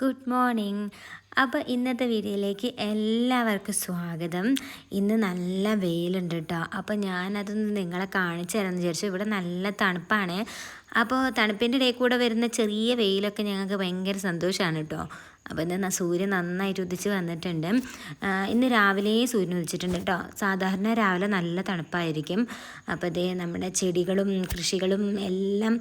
Good morning അപ്പോൾ ഇന്നത്തെ വീഡിയോയിലേക്ക് എല്ലാവർക്കും സ്വാഗതം. ഇന്ന് നല്ല വെയിലുണ്ട് കേട്ടോ അപ്പോൾ ഞാനതൊന്ന് നിങ്ങളെ കാണിച്ചു തരാമെന്ന് വിചാരിച്ചു. ഇവിടെ നല്ല തണുപ്പാണ്. അപ്പോൾ തണുപ്പിന്റെ ഇടയിൽ കൂടെ വരുന്ന ചെറിയ വെയിലൊക്കെ ഞങ്ങൾക്ക് ഭയങ്കര സന്തോഷമാണ് കേട്ടോ അപ്പോൾ ഇന്ന് സൂര്യൻ നന്നായിട്ട് ഉദിച്ച് വന്നിട്ടുണ്ട്. ഇന്ന് രാവിലെ സൂര്യൻ ഉദിച്ചിട്ടുണ്ട് കേട്ടോ സാധാരണ രാവിലെ നല്ല തണുപ്പായിരിക്കും. അപ്പോൾ ഇതേ നമ്മുടെ ചെടികളും കൃഷികളും എല്ലാം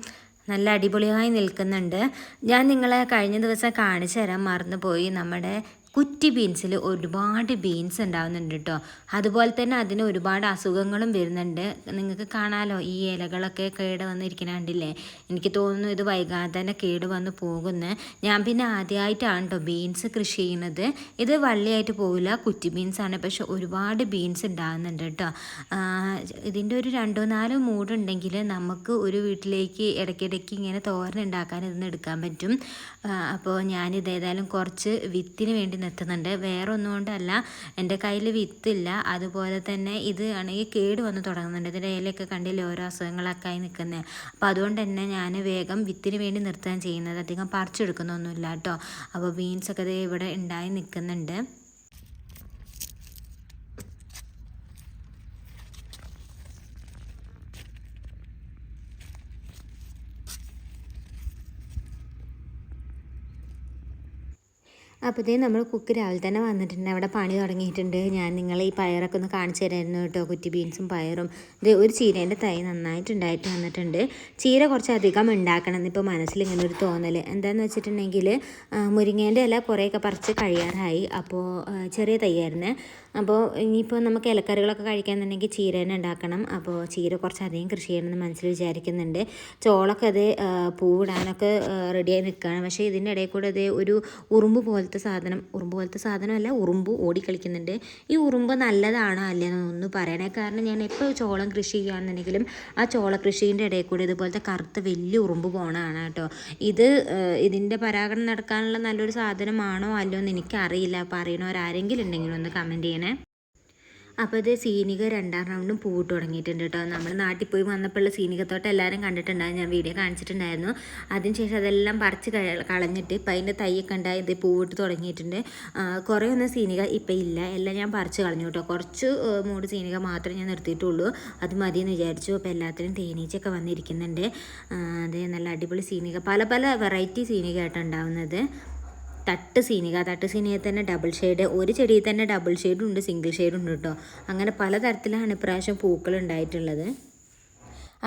നല്ല അടിപൊളിയായി നിൽക്കുന്നുണ്ട്. ഞാൻ നിങ്ങളെ കഴിഞ്ഞ ദിവസം കാണിച്ചു തരാൻ മറന്നുപോയി. നമ്മുടെ കുറ്റി ബീൻസിൽ ഒരുപാട് ബീൻസ് ഉണ്ടാവുന്നുണ്ട് കേട്ടോ അതുപോലെ തന്നെ അതിന് ഒരുപാട് അസുഖങ്ങളും വരുന്നുണ്ട്. നിങ്ങൾക്ക് കാണാലോ ഈ ഇലകളൊക്കെ കേട് വന്നിരിക്കണ കണ്ടില്ലേ? എനിക്ക് തോന്നുന്നു ഇത് വൈകാതെ തന്നെ കേട് വന്ന് പോകുന്നു. ഞാൻ പിന്നെ ആദ്യമായിട്ടാണ് കേട്ടോ ബീൻസ് കൃഷി ചെയ്യുന്നത്. ഇത് വള്ളിയായിട്ട് പോകില്ല കുറ്റി ബീൻസ് ആണ്. പക്ഷെ ഒരുപാട് ബീൻസ് ഉണ്ടാകുന്നുണ്ട് കേട്ടോ ഇതിന്റെ ഒരു രണ്ടോ നാലോ മൂടുണ്ടെങ്കിൽ നമുക്ക് ഒരു വീട്ടിലേക്ക് ഇടയ്ക്കിടയ്ക്ക് ഇങ്ങനെ തോരൻ ഉണ്ടാക്കാൻ ഇതൊന്ന് എടുക്കാൻ പറ്റും. അപ്പോൾ ഞാനിത് ഏതായാലും കുറച്ച് വിത്തിന് വേണ്ടി നിർത്തുന്നുണ്ട് വേറെ ഒന്നുകൊണ്ടല്ല എന്റെ കയ്യിൽ വിത്തില്ല. അതുപോലെ തന്നെ ഇത് ആണെങ്കിൽ കേട് വന്ന് തുടങ്ങുന്നുണ്ട്. ഇതിന്റെ ഇലയൊക്കെ കണ്ടില്ലേ ഓരോ അസുഖങ്ങളൊക്കെ ആയി നിൽക്കുന്നത് അപ്പോൾ അതുകൊണ്ട് തന്നെ ഞാൻ വേഗം വിത്തിന് വേണ്ടി നിർത്താൻ ചെയ്യുന്നത്. അധികം പറിച്ചെടുക്കുന്നൊന്നുമില്ല കേട്ടോ. അപ്പോൾ ബീൻസൊക്കെ ഇവിടെ ഉണ്ടായി നിൽക്കുന്നുണ്ട്. അപ്പോഴത്തേ നമ്മൾ കുക്ക് രാവിലെ തന്നെ വന്നിട്ടുണ്ട്. അവിടെ പണി തുടങ്ങിയിട്ടുണ്ട്. ഞാൻ നിങ്ങളെ ഈ പയറൊക്കെ ഒന്ന് കാണിച്ചു തരായിരുന്നു കേട്ടോ. കുറ്റി ബീൻസും പയറും. ഇത് ഒരു ചീരേന്റെ തൈ നന്നായിട്ടുണ്ടായിട്ട് വന്നിട്ടുണ്ട്. ചീര കുറച്ചധികം ഉണ്ടാക്കണം എന്നിപ്പോൾ മനസ്സിൽ ഇങ്ങനെ ഒരു തോന്നൽ എന്താണെന്ന് വെച്ചിട്ടുണ്ടെങ്കിൽ മുരിങ്ങേന്റെ ഇല കുറേയൊക്കെ പറിച്ച് കഴിയാറായി. അപ്പോൾ ചെറിയ തൈയായിരുന്നു. അപ്പോൾ ഇനിയിപ്പോൾ നമുക്ക് ഇലക്കറികളൊക്കെ കഴിക്കാന്നുണ്ടെങ്കിൽ ചീര തന്നെ ഉണ്ടാക്കണം. അപ്പോൾ ചീര കുറച്ചധികം കൃഷി ചെയ്യണമെന്ന് മനസ്സിൽ വിചാരിക്കുന്നുണ്ട്. ചോളൊക്കെ അത് പൂവിടാനൊക്കെ റെഡിയായി നിൽക്കുകയാണ്. പക്ഷേ ഇതിന്റെ ഇടയിൽ കൂടെ അത് ഒരു ഉറുമ്പ് പോലത്തെ സാധനം ഉറുമ്പ് പോലത്തെ സാധനമല്ല ഉറുമ്പ് ഓടിക്കളിക്കുന്നുണ്ട് ഈ ഉറുമ്പ് നല്ലതാണോ അല്ലെന്നൊന്നും പറയണേ. കാരണം ഞാൻ എപ്പോൾ ചോളം കൃഷി ചെയ്യുകയാണെന്നുണ്ടെങ്കിലും ആ ചോള കൃഷീന്റെ ഇടയിൽ കൂടി ഇതുപോലത്തെ കറുത്ത വലിയ ഉറുമ്പ് പോണതാണ് കേട്ടോ. ഇത് ഇതിന്റെ പരാഗണം നടക്കാനുള്ള നല്ലൊരു സാധനമാണോ അല്ലയോ എന്ന് എനിക്കറിയില്ല. അപ്പോൾ അറിയണവരാരെങ്കിലും ഉണ്ടെങ്കിലും ഒന്ന് കമന്റ് ചെയ്യണേ. അപ്പോൾ ഇത് സീനിക രണ്ടാം റൗണ്ടും പൂവിട്ട് തുടങ്ങിയിട്ടുണ്ട് കേട്ടോ. നമ്മൾ നാട്ടിൽ പോയി വന്നപ്പോഴുള്ള സീനികത്തോട്ട് എല്ലാവരും കണ്ടിട്ടുണ്ടായിരുന്നു ഞാൻ വീഡിയോ കാണിച്ചിട്ടുണ്ടായിരുന്നു. അതിനുശേഷം അതെല്ലാം പറിച്ച് കളഞ്ഞിട്ട് ഇപ്പം അതിന്റെ തൈയൊക്കെ ഉണ്ടായി ഇത് പൂവിട്ട് തുടങ്ങിയിട്ടുണ്ട്. കുറേ ഒന്നും സീനിക ഇപ്പം ഇല്ല. എല്ലാം ഞാൻ പറിച്ച് കളഞ്ഞു കേട്ടോ. കുറച്ച് മൂട് സീനിക മാത്രമേ ഞാൻ നിർത്തിയിട്ടുള്ളൂ. അത് മതി എന്ന് വിചാരിച്ചു. അപ്പോൾ എല്ലാത്തിനും തേനീച്ചയൊക്കെ വന്നിരിക്കുന്നുണ്ട്. അതേ നല്ല അടിപൊളി സീനിക. പല പല വെറൈറ്റി സീനിക ആയിട്ടാണ് ഉണ്ടാവുന്നത്. തട്ട് സീനിക തട്ട് സീനിക തന്നെ ഡബിൾ ഷെയ്ഡ് ഒരു ചെടിയിൽ തന്നെ ഡബിൾ ഷെയ്ഡും ഉണ്ട് സിംഗിൾ ഷെയ്ഡും ഉണ്ട് കേട്ടോ അങ്ങനെ പലതരത്തിലാണ് ഇപ്രാവശ്യം പൂക്കൾ ഉണ്ടായിട്ടുള്ളത്.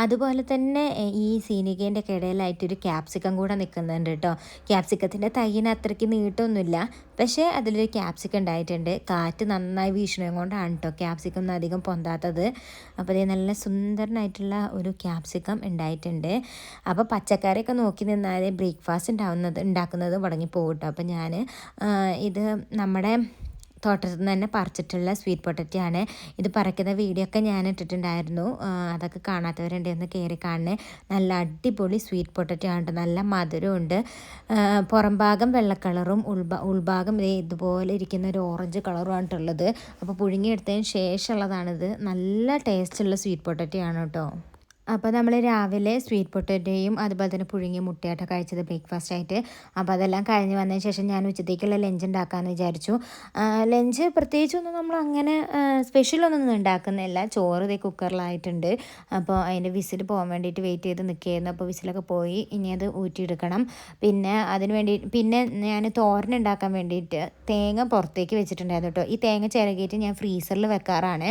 അതുപോലെ തന്നെ ഈ സീനികേന്റെ കിടയിലായിട്ടൊരു ക്യാപ്സിക്കം കൂടെ നിൽക്കുന്നുണ്ട് കേട്ടോ ക്യാപ്സിക്കത്തിന്റെ തൈയിന് അത്രയ്ക്ക് നീട്ടമൊന്നുമില്ല പക്ഷേ അതിലൊരു ക്യാപ്സിക്കം ഉണ്ടായിട്ടുണ്ട്. കാറ്റ് നന്നായി വീശണത് കൊണ്ടാണ് കേട്ടോ ക്യാപ്സിക്കം അധികം പൊന്താത്തത്. അപ്പോൾ ഇത് നല്ല സുന്ദരനായിട്ടുള്ള ഒരു ക്യാപ്സിക്കം ഉണ്ടായിട്ടുണ്ട്. അപ്പോൾ പച്ചക്കറിയൊക്കെ നോക്കി നിന്നാൽ ബ്രേക്ക്ഫാസ്റ്റ് ഉണ്ടാവുന്നത് ഉണ്ടാക്കുന്നത് പോകും കേട്ടോ അപ്പോൾ ഞാൻ ഇത് നമ്മുടെ തോട്ടത്തിൽ നിന്ന് തന്നെ പറിച്ചിട്ടുള്ള സ്വീറ്റ് പൊട്ടറ്റോ ആണ്. ഇത് പറിക്കുന്ന വീഡിയോ ഒക്കെ ഞാൻ ഇട്ടിട്ടുണ്ടായിരുന്നു. അതൊക്കെ കാണാത്തവരുണ്ട് ഒന്ന് കയറി കാണണേ. നല്ല അടിപൊളി സ്വീറ്റ് പൊട്ടറ്റോ ആണ് നല്ല മധുരമുണ്ട് പുറം ഭാഗം വെള്ള കളറും ഉൾഭാ ഉൾഭാഗം ഇതുപോലെ ഇരിക്കുന്ന ഒരു ഓറഞ്ച് കളറും ഉള്ളത്. അപ്പോൾ പുഴുങ്ങിയെടുത്തതിന് ശേഷമുള്ളതാണിത്. നല്ല ടേസ്റ്റുള്ള സ്വീറ്റ് പൊട്ടറ്റോ ആണ് കേട്ടോ അപ്പോൾ നമ്മൾ രാവിലെ സ്വീറ്റ് പൊട്ടറ്റോയും അതുപോലെ തന്നെ പുഴുങ്ങിയ മുട്ടയായിട്ട് കഴിച്ചത് ബ്രേക്ക്ഫാസ്റ്റ് ആയിട്ട്. അപ്പോൾ അതെല്ലാം കഴിഞ്ഞ് വന്നതിന് ശേഷം ഞാൻ ഉച്ചത്തേക്കുള്ള ലഞ്ച് ഉണ്ടാക്കാമെന്ന് വിചാരിച്ചു. ലഞ്ച് പ്രത്യേകിച്ചൊന്നും നമ്മൾ അങ്ങനെ സ്പെഷ്യലൊന്നും ഉണ്ടാക്കുന്നില്ല. ചോറ് ഇതേ കുക്കറിലായിട്ടുണ്ട് അപ്പോൾ അതിന്റെ വിസിൽ പോകാൻ വേണ്ടിയിട്ട് വെയിറ്റ് ചെയ്ത് നിൽക്കുകയായിരുന്നു. അപ്പോൾ വിസിലൊക്കെ പോയി ഇനി അത് ഊറ്റിയെടുക്കണം. പിന്നെ അതിന് വേണ്ടി പിന്നെ ഞാൻ തോരൻ ഉണ്ടാക്കാൻ വേണ്ടിയിട്ട് തേങ്ങ പുറത്തേക്ക് വെച്ചിട്ടുണ്ടായിരുന്നു കേട്ടോ. ഈ തേങ്ങ ചിരകിയിട്ട് ഞാൻ ഫ്രീസറിൽ വെക്കാറാണ്.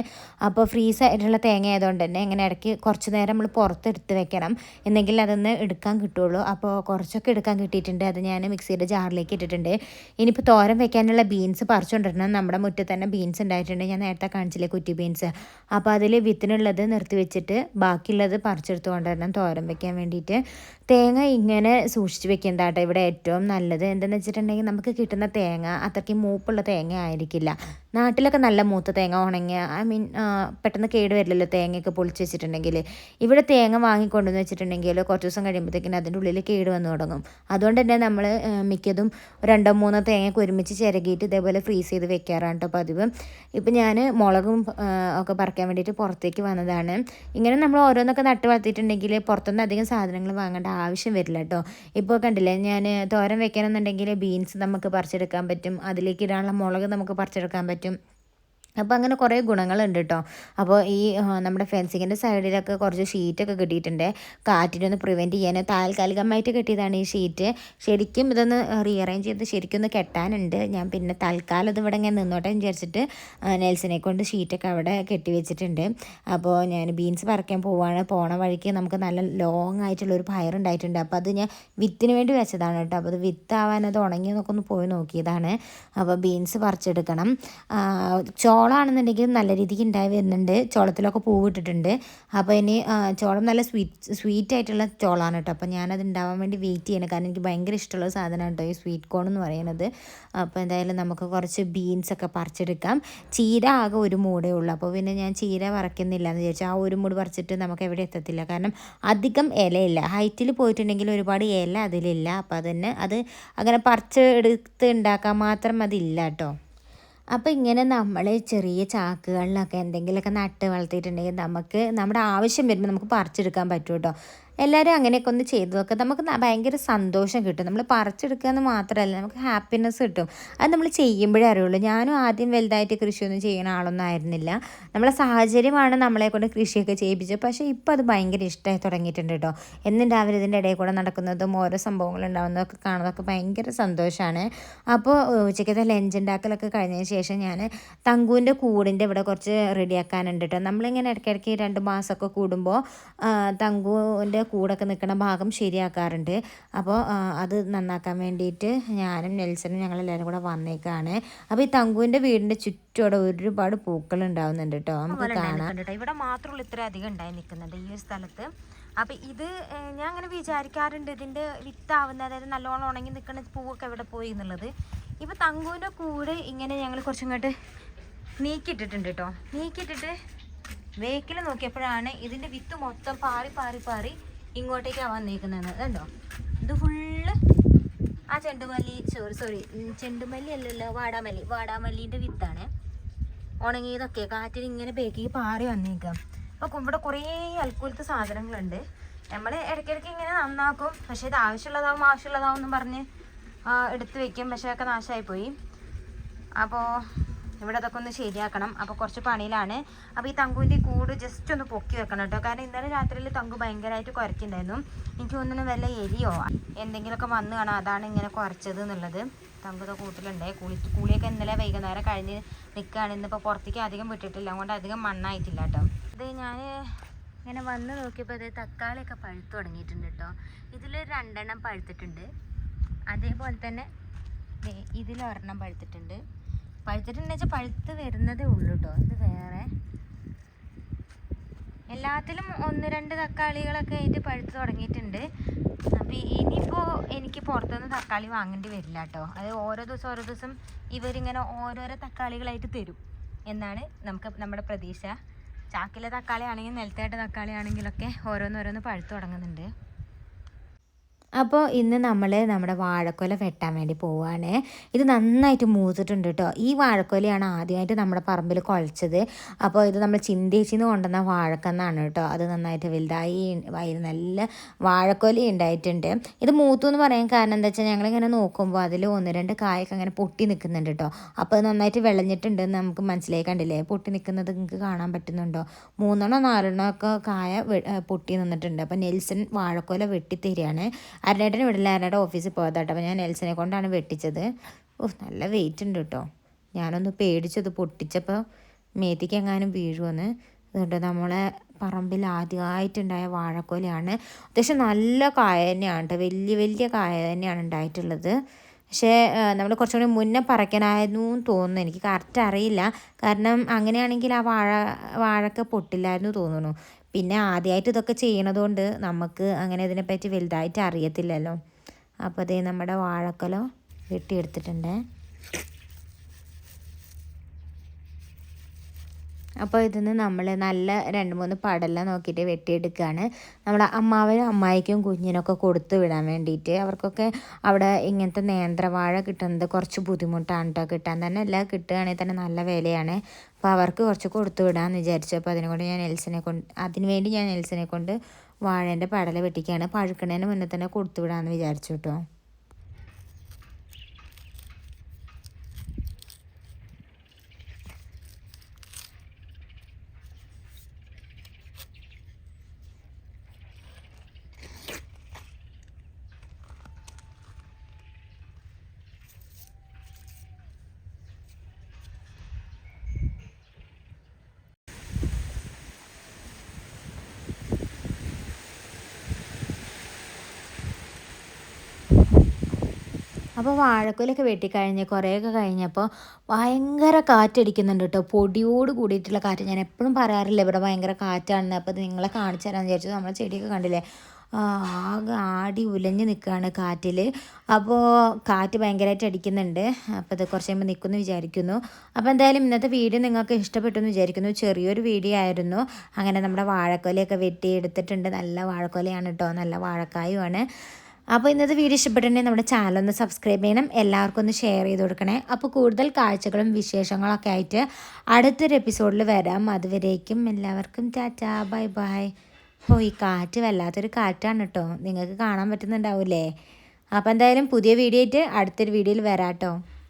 അപ്പോൾ ഫ്രീസ് ആയിട്ടുള്ള തേങ്ങ ആയതുകൊണ്ട് തന്നെ ഇങ്ങനെ ഇടയ്ക്ക് കുറച്ച് നേരം നമ്മൾ പുറത്തെടുത്ത് വെക്കണം. എന്നെങ്കിൽ അതൊന്ന് എടുക്കാൻ കിട്ടുള്ളൂ. അപ്പോൾ കുറച്ചൊക്കെ എടുക്കാൻ കിട്ടിയിട്ടുണ്ട്. അത് ഞാൻ മിക്സിയുടെ ജാറിലേക്ക് ഇട്ടിട്ടുണ്ട്. ഇനിയിപ്പോൾ തോരൻ വെക്കാനുള്ള ബീൻസ് പറിച്ചുകൊണ്ടിരണം നമ്മുടെ മുറ്റത്ത് തന്നെ ബീൻസ് ഉണ്ടായിട്ടുണ്ട്. ഞാൻ നേരത്തെ കാണിച്ചില്ലേ കുറ്റി ബീൻസ്. അപ്പോൾ അതിൽ വിത്തിനുള്ളത് നിർത്തി വെച്ചിട്ട് ബാക്കിയുള്ളത് പറിച്ചെടുത്ത് കൊണ്ടുവരണം തോരൻ വെക്കാൻ വേണ്ടിയിട്ട്. തേങ്ങ ഇങ്ങനെ സൂക്ഷിച്ച് വെക്കേണ്ട കേട്ടോ. ഇവിടെ ഏറ്റവും നല്ലത്. എന്തെന്ന് വെച്ചിട്ടുണ്ടെങ്കിൽ നമുക്ക് കിട്ടുന്ന തേങ്ങ അത്രയ്ക്ക് മൂപ്പുള്ള തേങ്ങ ആയിരിക്കില്ല. നാട്ടിലൊക്കെ നല്ല മൂത്ത തേങ്ങ ഉണങ്ങിയ ഐ മീൻ പെട്ടെന്ന് കേട് വരില്ലല്ലോ തേങ്ങയൊക്കെ പൊളിച്ച് വെച്ചിട്ടുണ്ടെങ്കിൽ. ഇവിടെ തേങ്ങ വാങ്ങിക്കൊണ്ടുവന്ന് വെച്ചിട്ടുണ്ടെങ്കിൽ കുറച്ച് ദിവസം കഴിയുമ്പോഴത്തേക്കിനും അതിന്റെ ഉള്ളിൽ കേട് വന്നു തുടങ്ങും. അതുകൊണ്ട് തന്നെ നമ്മൾ മിക്കതും രണ്ടോ മൂന്നോ തേങ്ങയൊക്കെ ഒരുമിച്ച് ചിരകിയിട്ട് ഇതേപോലെ ഫ്രീസ് ചെയ്ത് വെക്കാറാണ് കേട്ടോ പതിവ്. ഇപ്പം ഞാൻ മുളകും ഒക്കെ പറിക്കാൻ വേണ്ടിയിട്ട് പുറത്തേക്ക് വന്നതാണ്. ഇങ്ങനെ നമ്മൾ ഓരോന്നൊക്കെ നട്ട് വളർത്തിയിട്ടുണ്ടെങ്കിൽ പുറത്തുനിന്ന് അധികം സാധനങ്ങൾ വാങ്ങേണ്ട ആവശ്യം വരില്ല കേട്ടോ ഇപ്പോൾ കണ്ടില്ലേ ഞാൻ തോരൻ വെക്കണമെന്നുണ്ടെങ്കിൽ ബീൻസ് നമുക്ക് പറിച്ചെടുക്കാൻ പറ്റും. അതിലേക്ക് ഇടാനുള്ള മുളക് നമുക്ക് പറിച്ചെടുക്കാൻ പറ്റും. потім അപ്പോൾ അങ്ങനെ കുറേ ഗുണങ്ങളുണ്ട് കേട്ടോ അപ്പോൾ ഈ നമ്മുടെ ഫെൻസിങ്ങിന്റെ സൈഡിലൊക്കെ കുറച്ച് ഷീറ്റൊക്കെ കിട്ടിയിട്ടുണ്ട്. കാറ്റിനൊന്ന് പ്രിവെന്റ് ചെയ്യാൻ താൽക്കാലികമായിട്ട് കിട്ടിയതാണ് ഈ ഷീറ്റ് ശരിക്കും ഇതൊന്ന് റീഅറേഞ്ച് ചെയ്ത് ശരിക്കും ഒന്ന് കെട്ടാനുണ്ട്. ഞാൻ പിന്നെ തൽക്കാലം ഇത് ഇവിടെ ഇങ്ങനെ നിന്നോട്ടെ വിചാരിച്ചിട്ട് നെൽസിനെ കൊണ്ട് ഷീറ്റൊക്കെ അവിടെ കെട്ടി വെച്ചിട്ടുണ്ട്. അപ്പോൾ ഞാൻ ബീൻസ് പറിക്കാൻ പോവുകയാണ് പോണ വഴിക്ക് നമുക്ക് നല്ല ലോങ് ആയിട്ടുള്ള ഒരു പയറുണ്ടായിട്ടുണ്ട് അപ്പോൾ അത് ഞാൻ വിത്തിന് വേണ്ടി വെച്ചതാണ് കേട്ടോ അപ്പോൾ അത് വിത്താവാൻ അത് ഉണങ്ങിയെന്നൊക്കെ ഒന്ന് പോയി നോക്കിയതാണ്. അപ്പോൾ ബീൻസ് പറിച്ചെടുക്കണം. ആ, ചോളമാണെന്നുണ്ടെങ്കിൽ നല്ല രീതിക്ക് ഉണ്ടായി വരുന്നുണ്ട്. ചോളത്തിലൊക്കെ പൂവിട്ടിട്ടുണ്ട് അപ്പോൾ ഇനി ചോളം നല്ല സ്വീറ്റ് സ്വീറ്റ് ആയിട്ടുള്ള ചോളമാണ് കേട്ടോ. അപ്പോൾ ഞാനത് ഉണ്ടാവാൻ വേണ്ടി വെയിറ്റ് ചെയ്യണം. കാരണം എനിക്ക് ഭയങ്കര ഇഷ്ടമുള്ള സാധനമാണ് കേട്ടോ ഈ സ്വീറ്റ് കോൺ എന്ന് പറയുന്നത് അപ്പോൾ എന്തായാലും നമുക്ക് കുറച്ച് ബീൻസ് ഒക്കെ പറിച്ചെടുക്കാം. ചീര ആകെ ഒരു മൂടേ ഉള്ളൂ. അപ്പോൾ പിന്നെ ഞാൻ ചീര വറക്കുന്നില്ല എന്ന് വിചാരിച്ചു. ആ ഒരു മൂട് പറിച്ചിട്ട് നമുക്ക് എവിടെ എത്തത്തില്ല. കാരണം അധികം ഇലയില്ല. ഹൈറ്റിൽ പോയിട്ടുണ്ടെങ്കിൽ ഒരുപാട് ഇല അതിലില്ല. അപ്പോൾ അതന്നെ അത് അങ്ങനെ പറിച്ചെടുത്ത് ഉണ്ടാക്കാൻ മാത്രം അതില്ല കേട്ടോ. അപ്പോൾ ഇങ്ങനെ നമ്മൾ ചെറിയ ചാക്കുകളിലൊക്കെ എന്തെങ്കിലുമൊക്കെ നട്ട് വളർത്തിയിട്ടുണ്ടെങ്കിൽ നമുക്ക് നമ്മുടെ ആവശ്യം വരുമ്പോൾ നമുക്ക് പറിച്ചെടുക്കാൻ പറ്റും കേട്ടോ എല്ലാവരും അങ്ങനെയൊക്കെ ഒന്ന് ചെയ്തു നോക്കുക നമുക്ക് ഭയങ്കര സന്തോഷം കിട്ടും. നമ്മൾ പറിച്ചെടുക്കുക എന്ന് മാത്രമല്ല നമുക്ക് ഹാപ്പിനെസ് കിട്ടും. അത് നമ്മൾ ചെയ്യുമ്പോഴേ അറിയുള്ളൂ. ഞാനും ആദ്യം വലുതായിട്ട് കൃഷിയൊന്നും ചെയ്യുന്ന ആളൊന്നും ആയിരുന്നില്ല. നമ്മളെ സാഹചര്യമാണ് നമ്മളെ കൊണ്ട് കൃഷിയൊക്കെ ചെയ്യിപ്പിച്ചത്. പക്ഷേ ഇപ്പോൾ അത് ഭയങ്കര ഇഷ്ടമായി തുടങ്ങിയിട്ടുണ്ട് കേട്ടോ. എന്നിട്ട് രാവിലെ ഇതിന്റെ ഇടയിൽ കൂടെ നടക്കുന്നതും ഓരോ സംഭവങ്ങൾ ഉണ്ടാകുന്നതൊക്കെ കാണുന്നതൊക്കെ ഭയങ്കര സന്തോഷമാണ്. അപ്പോൾ ഉച്ചയ്ക്കത്തെ ലഞ്ച് ഉണ്ടാക്കലൊക്കെ കഴിഞ്ഞതിന് ശേഷം ഞാൻ തങ്കുവിന്റെ കൂടിന്റെ ഇവിടെ കുറച്ച് റെഡിയാക്കാനുണ്ട് കേട്ടോ. നമ്മളിങ്ങനെ ഇടയ്ക്കിടയ്ക്ക് രണ്ട് മാസമൊക്കെ കൂടുമ്പോൾ തങ്കുവിന്റെ കൂടൊക്കെ നിൽക്കുന്ന ഭാഗം ശരിയാക്കാറുണ്ട്. അപ്പോൾ അത് നന്നാക്കാൻ വേണ്ടിയിട്ട് ഞാനും നെൽസനും ഞങ്ങളെല്ലാവരും കൂടെ വന്നേക്കാണ്. അപ്പോൾ ഈ തങ്കുവിന്റെ വീടിന്റെ ചുറ്റോടെ ഒരുപാട് പൂക്കൾ ഉണ്ടാവുന്നുണ്ട് കേട്ടോ. നമുക്ക് കാണാം. ഇവിടെ മാത്രമുള്ള ഇത്ര അധികം ഉണ്ടായി നിൽക്കുന്നുണ്ട് ഈ ഒരു സ്ഥലത്ത്. അപ്പൊ ഇത് ഞാൻ അങ്ങനെ വിചാരിക്കാറുണ്ട് ഇതിന്റെ വിത്താവുന്ന അതായത് നല്ലോണം ഉണങ്ങി നിൽക്കുന്ന പൂവൊക്കെ എവിടെ പോയി എന്നുള്ളത്. ഇപ്പൊ തങ്കുവിന്റെ കൂടെ ഇങ്ങനെ ഞങ്ങൾ കുറച്ചിങ്ങോട്ട് നീക്കിയിട്ടിട്ടുണ്ട് കേട്ടോ. നീക്കിയിട്ടിട്ട് വേക്കിൽ നോക്കിയപ്പോഴാണ് ഇതിന്റെ വിത്ത് മൊത്തം പാറി പാറി പാറി ഇങ്ങോട്ടേക്കാണ് വന്നേക്കുന്നത് കണ്ടോ? ഇത് ഫുള്ള് ആ ചെണ്ടുമല്ലി സോറി സോറി ചെണ്ടുമല്ലി അല്ലല്ലോ വാടാമല്ലി. വാടാമല്ലിന്റെ വിത്താണ്. ഉണങ്ങിയതൊക്കെ കാറ്റിൽ ഇങ്ങനെ ബേക്കി പാറി വന്നേക്കാം. അപ്പോൾ ഇവിടെ കുറേ അൽക്കൂലത്തെ സാധനങ്ങളുണ്ട്. നമ്മൾ ഇടയ്ക്കിടയ്ക്ക് ഇങ്ങനെ നന്നാക്കും. പക്ഷേ ഇത് ആവശ്യമുള്ളതാവും ആവശ്യമുള്ളതാവും എന്ന് പറഞ്ഞ് എടുത്ത് വെക്കും. പക്ഷേ ഒക്കെ നാശമായി പോയി അപ്പോൾ ഇവിടെ അതൊക്കെ ഒന്ന് ശരിയാക്കണം. അപ്പോൾ കുറച്ച് പണിയിലാണ്. അപ്പോൾ ഈ തങ്കുവിന്റെ കൂട് ജസ്റ്റ് ഒന്ന് പൊക്കി വെക്കണം കേട്ടോ. കാരണം ഇന്നലെ രാത്രിയിൽ തങ്കു ഭയങ്കരമായിട്ട് കുരയ്ക്കുന്നുണ്ടായിരുന്നു എനിക്ക് തോന്നുന്നു വല്ല എലിയോ എന്തെങ്കിലുമൊക്കെ വന്നു കാണാം. അതാണ് ഇങ്ങനെ കുറച്ചത് എന്നുള്ളത്. തങ്കുത കൂട്ടിലുണ്ടേ. കുളി കുളിയൊക്കെ ഇന്നലെ വൈകുന്നേരം കഴിഞ്ഞ് നിൽക്കുകയാണ് ഇന്നിപ്പോൾ പുറത്തേക്ക് അധികം വിട്ടിട്ടില്ല. അതുകൊണ്ട് അധികം മണ്ണായിട്ടില്ല കേട്ടോ. ഇത് ഞാൻ ഇങ്ങനെ വന്ന് നോക്കിയപ്പോൾ ഇത് തക്കാളിയൊക്കെ പഴുത്തു തുടങ്ങിയിട്ടുണ്ട് കേട്ടോ. ഇതിൽ രണ്ടെണ്ണം പഴുത്തിട്ടുണ്ട്. അതേപോലെ തന്നെ ഇതിലൊരെണ്ണം പഴുത്തിട്ടുണ്ട്. പഴുത്തിട്ടുണ്ടെന്ന് വെച്ചാൽ പഴുത്ത് വരുന്നതേ ഉള്ളൂ കേട്ടോ ഇത് വേറെ. എല്ലാത്തിലും ഒന്ന് രണ്ട് തക്കാളികളൊക്കെ ആയിട്ട് പഴുത്ത് തുടങ്ങിയിട്ടുണ്ട്. അപ്പോൾ ഇനിയിപ്പോൾ എനിക്ക് പുറത്തുനിന്ന് തക്കാളി വാങ്ങേണ്ടി വരില്ല കേട്ടോ അത് ഓരോ ദിവസം ഓരോ ദിവസം ഇവരിങ്ങനെ ഓരോരോ തക്കാളികളായിട്ട് തരും. എന്നാണ് നമുക്ക് നമ്മുടെ പ്രതീക്ഷ. ചാക്കിലെ തക്കാളി ആണെങ്കിൽ നിലത്തേട്ട തക്കാളി ആണെങ്കിലൊക്കെ ഓരോന്നോരോന്ന് പഴുത്ത് തുടങ്ങുന്നുണ്ട്. അപ്പോൾ ഇന്ന് നമ്മൾ നമ്മുടെ വാഴക്കൊല വെട്ടാൻ വേണ്ടി പോവുകയാണ് ഇത് നന്നായിട്ട് മൂത്തിട്ടുണ്ട് കേട്ടോ ഈ വാഴക്കൊലയാണ് ആദ്യമായിട്ട് നമ്മുടെ പറമ്പിൽ കുഴച്ചത് അപ്പോൾ ഇത് നമ്മൾ ചിന്തേച്ചിന്ന് കൊണ്ടുവന്ന വാഴക്കന്നാണ് കേട്ടോ അത് നന്നായിട്ട് വലുതായി വയറ് നല്ല വാഴക്കൊല ഉണ്ടായിട്ടുണ്ട്. ഇത് മൂത്തു എന്ന് പറയാൻ കാരണം എന്താ വെച്ചാൽ ഞങ്ങളിങ്ങനെ നോക്കുമ്പോൾ അതിൽ ഒന്ന് രണ്ട് കായൊക്കെ അങ്ങനെ പൊട്ടി നിൽക്കുന്നുണ്ട് കേട്ടോ അപ്പോൾ നന്നായിട്ട് വിളഞ്ഞിട്ടുണ്ട് എന്ന് നമുക്ക് മനസ്സിലായി കണ്ടില്ലേ? പൊട്ടി നിൽക്കുന്നത് നിങ്ങൾക്ക് കാണാൻ പറ്റുന്നുണ്ടോ? മൂന്നെണ്ണോ നാലെണ്ണോ ഒക്കെ കായ പൊട്ടി നിന്നിട്ടുണ്ട്. അപ്പോൾ നെൽസൺ വാഴക്കൊല വെട്ടിത്തരികയാണ്. അരേട്ടന് വിടില്ല അരേട്ടൻ ഓഫീസിൽ പോയതാട്ടോ അപ്പോൾ ഞാൻ എൽസിനെ കൊണ്ടാണ് വെട്ടിച്ചത്. ഓ നല്ല വെയിറ്റ് ഉണ്ട് കേട്ടോ. ഞാനൊന്ന് പേടിച്ചത് പൊട്ടിച്ചപ്പോൾ മേത്തിക്ക് എങ്ങാനും വീഴുമെന്ന് അതുകൊണ്ട് നമ്മളെ പറമ്പിൽ ആദ്യമായിട്ടുണ്ടായ വാഴക്കൊലയാണ്. അത്യാവശ്യം നല്ല കായ തന്നെയാണ് കേട്ടോ. വലിയ വലിയ കായ തന്നെയാണ് ഉണ്ടായിട്ടുള്ളത്. പക്ഷേ നമ്മൾ കുറച്ചും കൂടി മുന്നേ എന്ന് തോന്നുന്നു. എനിക്ക് കറക്റ്റ് അറിയില്ല. കാരണം അങ്ങനെയാണെങ്കിൽ ആ വാഴ വാഴക്ക പൊട്ടില്ലായിരുന്നു തോന്നുന്നു. പിന്നെ ആദ്യമായിട്ട് ഇതൊക്കെ ചെയ്യണതുകൊണ്ട് നമുക്ക് അങ്ങനെ ഇതിനെപ്പറ്റി വലുതായിട്ട് അറിയത്തില്ലല്ലോ. അപ്പോൾ അതേ നമ്മുടെ വാഴക്കൊല വെട്ടിയെടുത്തിട്ടുണ്ട്. അപ്പോൾ ഇതിന്ന് നമ്മൾ നല്ല രണ്ട് മൂന്ന് പടല നോക്കിയിട്ട് വെട്ടിയെടുക്കുകയാണ്. നമ്മുടെ അമ്മാവനും അമ്മായിക്കും കുഞ്ഞിനൊക്കെ കൊടുത്തു വിടാൻ വേണ്ടിയിട്ട്. അവർക്കൊക്കെ അവിടെ ഇങ്ങനത്തെ നേന്ത്രവാഴ കിട്ടുന്നത് കുറച്ച് ബുദ്ധിമുട്ടാണ് കേട്ടോ കിട്ടാൻ തന്നെ എല്ലാം കിട്ടുകയാണെങ്കിൽ തന്നെ നല്ല വിലയാണ്. അപ്പോൾ അവർക്ക് കുറച്ച് കൊടുത്തു വിടാമെന്ന് വിചാരിച്ചു. അപ്പോൾ അതിനുകൊണ്ട് ഞാൻ എൽസിനെ കൊണ്ട് അതിന് വേണ്ടി ഞാൻ എൽസിനെ കൊണ്ട് വാഴേന്റെ പടല വെട്ടിക്കുകയാണ്. പഴുക്കണേന് മുന്നേ തന്നെ കൊടുത്തു വിടാമെന്ന് വിചാരിച്ചു കേട്ടോ അപ്പോൾ വാഴക്കൊലൊക്കെ വെട്ടിക്കഴിഞ്ഞ് കുറേയൊക്കെ കഴിഞ്ഞപ്പോൾ ഭയങ്കര കാറ്റടിക്കുന്നുണ്ട് കേട്ടോ. പൊടിയോട് കൂടിയിട്ടുള്ള കാറ്റ്. ഞാൻ എപ്പോഴും പറയാറില്ല ഇവിടെ ഭയങ്കര കാറ്റാണെന്ന്. അപ്പോൾ നിങ്ങളെ കാണിച്ചു തരാമെന്ന് വിചാരിച്ചു. നമ്മളെ ചെടിയൊക്കെ കണ്ടില്ലേ? ആകെ ആടി ഉലഞ്ഞ് നിൽക്കുകയാണ് കാറ്റിൽ. അപ്പോൾ കാറ്റ് ഭയങ്കരമായിട്ട് അടിക്കുന്നുണ്ട്. അപ്പോൾ ഇത് കുറച്ച് കഴിയുമ്പോൾ നിൽക്കുമെന്ന് വിചാരിക്കുന്നു. അപ്പോൾ എന്തായാലും ഇന്നത്തെ വീഡിയോ നിങ്ങൾക്ക് ഇഷ്ടപ്പെട്ടു എന്ന് വിചാരിക്കുന്നു. ചെറിയൊരു വീഡിയോ ആയിരുന്നു. അങ്ങനെ നമ്മുടെ വാഴക്കൊലയൊക്കെ വെട്ടി എടുത്തിട്ടുണ്ട് നല്ല വാഴക്കൊലയാണ് കേട്ടോ. നല്ല വാഴക്കായുമാണ്. അപ്പോൾ ഇന്നത്തെ വീഡിയോ ഇഷ്ടപ്പെട്ടിട്ടുണ്ടെങ്കിൽ നമ്മുടെ ചാനൽ ഒന്ന് സബ്സ്ക്രൈബ് ചെയ്യണം. എല്ലാവർക്കും ഒന്ന് ഷെയർ ചെയ്ത് കൊടുക്കണേ. അപ്പോൾ കൂടുതൽ കാഴ്ചകളും വിശേഷങ്ങളൊക്കെ ആയിട്ട് അടുത്തൊരു എപ്പിസോഡിൽ വരാം. അതുവരേക്കും എല്ലാവർക്കും ടാറ്റാ ബൈ ബൈ. ഓ ഈ കാറ്റ് വല്ലാത്തൊരു കാറ്റാണ് കേട്ടോ. നിങ്ങൾക്ക് കാണാൻ പറ്റുന്നുണ്ടാവില്ലേ? അപ്പോൾ എന്തായാലും പുതിയ വീഡിയോ ആയിട്ട് അടുത്തൊരു വീഡിയോയിൽ വരാം കേട്ടോ.